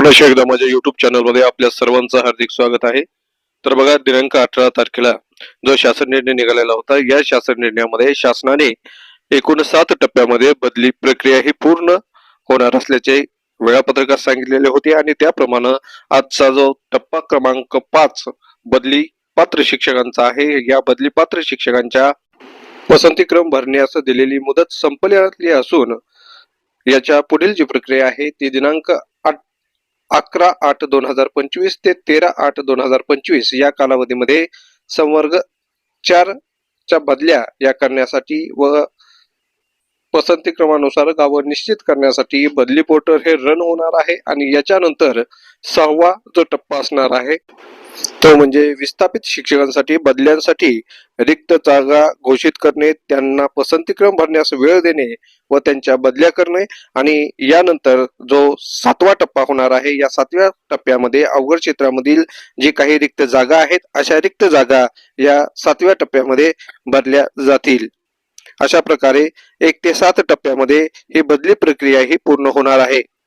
पुन्हा एकदा माझ्या युट्यूब चॅनलमध्ये आपल्या सर्वांचं हार्दिक स्वागत आहे. तर बघा दिनांक अठरा तारखेला जो शासन निर्णय निघालेला होता या शासन निर्णयामध्ये शासनाने एकूण सात टप्प्यामध्ये बदली प्रक्रिया ही पूर्ण होणार असल्याचे वेळापत्रकात सांगितलेले होते आणि त्याप्रमाणे आजचा जो टप्पा क्रमांक पाच बदली पात्र शिक्षकांचा आहे या बदली पात्र शिक्षकांच्या पसंतीक्रम भरण्यास दिलेली मुदत संपलेली असून याच्या पुढील जी प्रक्रिया आहे ती दिनांक अकरा आठ दोन हजार पंचवीस ते तेरा आठ दोन हजार पंचवीस या कालावधीमध्ये संवर्ग चार च्या बदल्या या करण्यासाठी व पसंती क्रमानुसार गावं निश्चित करण्यासाठी बदली पोर्टल हे रन होणार आहे आणि याच्यानंतर सहावा जो टप्पा असणार आहे तो म्हणजे विस्थापित शिक्षकांसाठी बदल्यांसाठी रिक्त जागा घोषित करणे त्यांना पसंतीक्रम भरण्यास वेळ देणे व त्यांच्या बदल्या करणे आणि यानंतर जो सातवा टप्पा होणार आहे या सातव्या टप्प्यामध्ये अवघड क्षेत्रामधील जे काही रिक्त जागा आहेत अशा रिक्त जागा या सातव्या टप्प्यामध्ये भरल्या जातील. अशा प्रकारे एक ते सात टप्प्यामध्ये ही बदली प्रक्रिया ही पूर्ण होणार आहे.